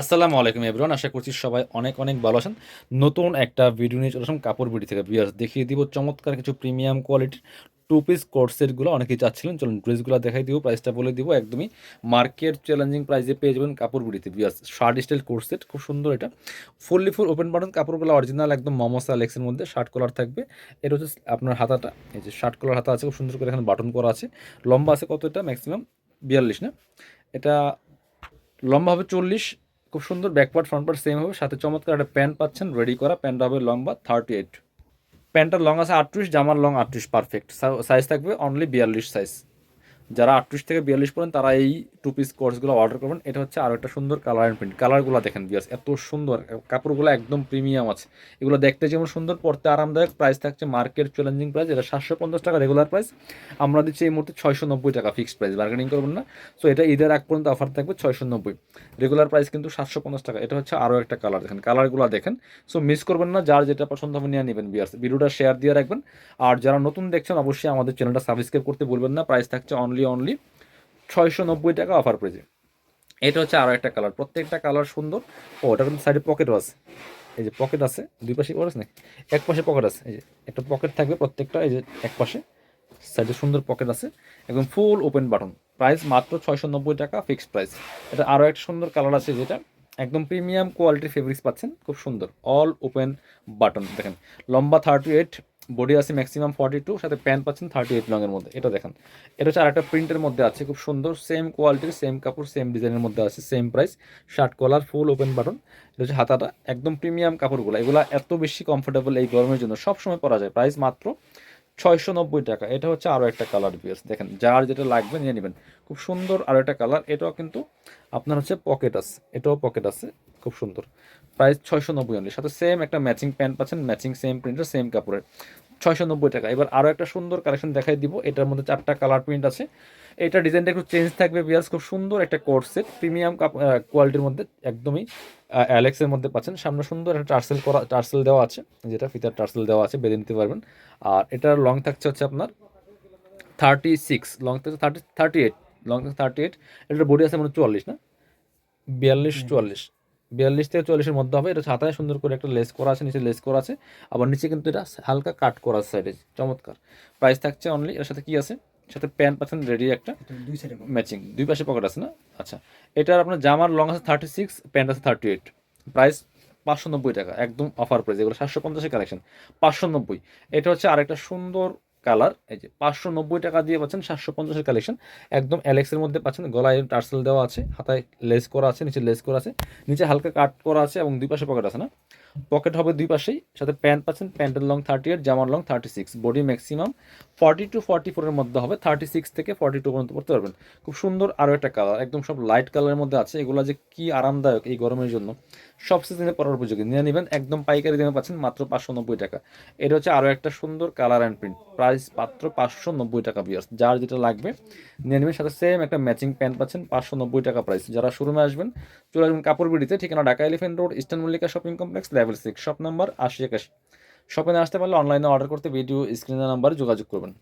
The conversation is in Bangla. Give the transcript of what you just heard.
আসসালামু আলাইকুম এভরিওয়ান আশা করছি সবাই অনেক অনেক ভালো আছেন। নতুন একটা ভিডিও নিয়ে চলে আসলাম কাপড় বিড়ি থেকে। বিয়ার্স দেখিয়ে দিব চমৎকার কিছু প্রিমিয়াম কোয়ালিটির টু পিস কোট সেটগুলো অনেকেই চাচ্ছিলেন, চলুন ড্রেসগুলো দেখাই দিব প্রাইসটা বলে দিব, একদমই মার্কেট চ্যালেঞ্জিং প্রাইসে পেয়ে যাবেন কাপড় বিড়িতে। বিয়ার্স শার্ট স্টাইল কোট সেট খুব সুন্দর এটা। ফুললি ফুল ওপেন বাটন কাপড়গুলো অরিজিনাল একদম মমসা লেক্সের মধ্যে শার্ট কলার থাকবে। এটা হচ্ছে আপনার হাতাটা, এই যে শার্ট কলার হাতা আছে, খুব সুন্দর করে এখানে বাটন করা আছে। লম্বা আছে কত এটা? ম্যাক্সিমাম বিয়াল্লিশ না? এটা লম্বা হবে চল্লিশ খুব সুন্দর ব্যাকপার্ট, ফ্রন্ট পার্ট সেম হবে। সাথে চমৎকার একটা প্যান্ট পাচ্ছেন রেডি করা। প্যান্ট হবে লম্বা থার্টি এইট প্যান্টটার লং আছে আটত্রিশ, জামার লং আটত্রিশ পারফেক্ট সাইজ থাকবে অনলি বিয়াল্লিশ সাইজ যারা আটত্রিশ থেকে বিয়াল্লিশ পড়েন তারা এই টু পিস কোর্সগুলো অর্ডার করবেন। এটা হচ্ছে আরও একটা সুন্দর কালার অ্যান্ড প্রিন্ট কালারগুলো দেখেন বিয়ার্স এত সুন্দর। কাপড়গুলো একদম প্রিমিয়াম আছে। এগুলো দেখতে যেমন সুন্দর পড়তে আরামদায়ক। প্রাইস থাকছে মার্কেট চ্যালেঞ্জিং প্রাইস এটা সাতশো পঞ্চাশ টাকা রেগুলার প্রাইস আমরা দিচ্ছি এই মুহূর্তে ছয়শো নব্বই টাকা ফিক্সড প্রাইস বার্গেনিং করবেন না। সো এটা ঈদের আগ পর্যন্ত অফার থাকবে ছয়শো নব্বই। রেগুলার প্রাইস কিন্তু সাতশো পঞ্চাশ টাকা। এটা হচ্ছে আরও একটা কালার দেখেন। কালারগুলো দেখেন। সো মিস করবেন না। যার যেটা পছন্দ হবে নিয়ে নেবেন বিয়ার্স ভিডিওটা শেয়ার দিয়ে রাখবেন। আর যারা নতুন দেখছেন, অবশ্যই আমাদের চ্যানেলটা সাবস্ক্রাইব করতে বলবেন না। প্রাইস থাকছে অনলি অনলি ছয়শো নব্বই টাকা অফার প্রাইজে এটা হচ্ছে আরও একটা কালার প্রত্যেকটা কালার সুন্দর। ও ওটা কিন্তু সাইডে পকেটও আছে। এই যে পকেট আছে, দুই পাশে পকেট আছে না এক পাশে পকেট আছে। এই যে একটা পকেট থাকবে প্রত্যেকটা, এই যে এক পাশে সাইডে সুন্দর পকেট আছে। একদম ফুল ওপেন বাটন প্রাইস মাত্র ছয়শো নব্বই টাকা ফিক্সড প্রাইস এটা আরও একটা সুন্দর কালার আছে যেটা একদম প্রিমিয়াম কোয়ালিটির ফেব্রিক্স পাচ্ছেন। খুব সুন্দর। অল ওপেন বাটন দেখেন। লম্বা থার্টি এইট বডি আছে ম্যাক্সিমাম ফর্টি টু সাথে প্যান্ট পাচ্ছেন থার্টি এইট লংয়ের মধ্যে। এটা দেখেন। এটা হচ্ছে আরেকটা প্রিন্টের মধ্যে আছে, খুব সুন্দর। সেম কোয়ালিটির সেম কাপড় সেম ডিজাইনের মধ্যে আছে same price shirt collar full open button এটা হচ্ছে হাতাটা, একদম প্রিমিয়াম কাপড়গুলো। এগুলো এত বেশি কমফোর্টেবল এই গরমের জন্য সবসময় পরা যায়। প্রাইস মাত্র ছয়শো নব্বই টাকা। এটা হচ্ছে আরও একটা কালার বিয়ার্স দেখেন, যার যেটা লাগবে নিয়ে নেবেন। খুব সুন্দর আরও একটা কালার এটাও কিন্তু আপনার হচ্ছে পকেট আছে। এটাও পকেট আছে। খুব সুন্দর। প্রাইস ছয়শো নব্বই অনলি সাথে সেম একটা ম্যাচিং প্যান্ট পাচ্ছেন। ম্যাচিং সেম প্রিন্টের সেম কাপড়ের। ছয়শো নব্বই টাকা। এবার আরও একটা সুন্দর কালেকশন দেখাই দিব। এটার মধ্যে চারটা কালার প্রিন্ট আছে। এটা ডিজাইনটা একটু চেঞ্জ থাকবে বিয়ার্স খুব সুন্দর একটা কোর্স সেট প্রিমিয়াম কোয়ালিটির মধ্যে একদমই অ্যালেক্সের মধ্যে পাচ্ছেন। সামনে সুন্দর একটা টার্সেল করা টার্সেল দেওয়া আছে যেটা ফিতার টার্সেল দেওয়া আছে বেঁধে নিতে পারবেন। আর এটার লং থাকছে হচ্ছে আপনার থার্টি সিক্স লং থাকছে থার্টি থার্টি এইট লং থাকছে থার্টি এইট এটার বডি আছে মানে চুয়াল্লিশ না? বিয়াল্লিশ চুয়াল্লিশ। বিয়াল্লিশ থেকে চুয়াল্লিশের মধ্যে হবে এটা ছাতায় সুন্দর করে একটা লেস করা আছে নিচে লেস করা আছে আবার নিচে কিন্তু এটা হালকা কাট করা আছে সাইডে চমৎকার। প্রাইস থাকছে অনলি এর সাথে কি আছে? সাথে প্যান্ট পাচ্ছেন রেডি একটা ম্যাচিং দুই পাশে পকেট আছে না? আচ্ছা। এটার আপনার জামার লং আছে থার্টি সিক্স প্যান্ট আছে থার্টি এইট প্রাইস পাঁচশো নব্বই টাকা একদম অফার প্রাইস এগুলো সাতশো পঞ্চাশের কালেকশন পাঁচশো নব্বই। এটা হচ্ছে আরেকটা সুন্দর কালার এই যে পাঁচশো নব্বই টাকা দিয়ে পাচ্ছেন সাতশো পঞ্চাশের কালেকশন একদম অ্যালেক্সের মধ্যে পাচ্ছেন গলায় টার্সেল দেওয়া আছে হাতায় লেস করা আছে নিচে লেস করা আছে নিচে হালকা কাট করা আছে এবং দুই পাশে পকেট আছে না? পকেট হবে দুই পাশেই, সাথে প্যান্ট পাচ্ছেন, প্যান্টের লং থার্টি এইট জামার long thirty six body maximum forty two forty ফোরের মধ্যে হবে থার্টি সিক্স থেকে ফর্টি টু পর্যন্ত পড়তে পারবেন। খুব সুন্দর আরও একটা কালার একদম সব লাইট কালারের মধ্যে আছে, এগুলো যে কি আরামদায়ক এই গরমের জন্য। সব সিজনে পরার উপযোগী। নিয়ে নেবেন, একদম পাইকারি দামে পাচ্ছেন মাত্র পাঁচশো নব্বই টাকা। এটা হচ্ছে আরও একটা সুন্দর কালার অ্যান্ড প্রিন্ট প্রাইস মাত্র পাঁচশো নব্বই টাকা বিয়ার্স যার যেটা লাগবে, নিয়ে নেবেন, সাথে সেম একটা ম্যাচিং প্যান্ট পাচ্ছেন, পাঁচশো নব্বই টাকা প্রাইস যারা শোরুমে আসবেন, চলে আসবেন কাপড় বিড়িতে ঠিকানা Dhaka Elephant Road Eastern Mallika Shopping Complex level six shop number আশি একাশি। শপে না আসতে পারলে অনলাইনে অর্ডার করতে ভিডিও স্ক্রিনের নাম্বারে যোগাযোগ করবেন।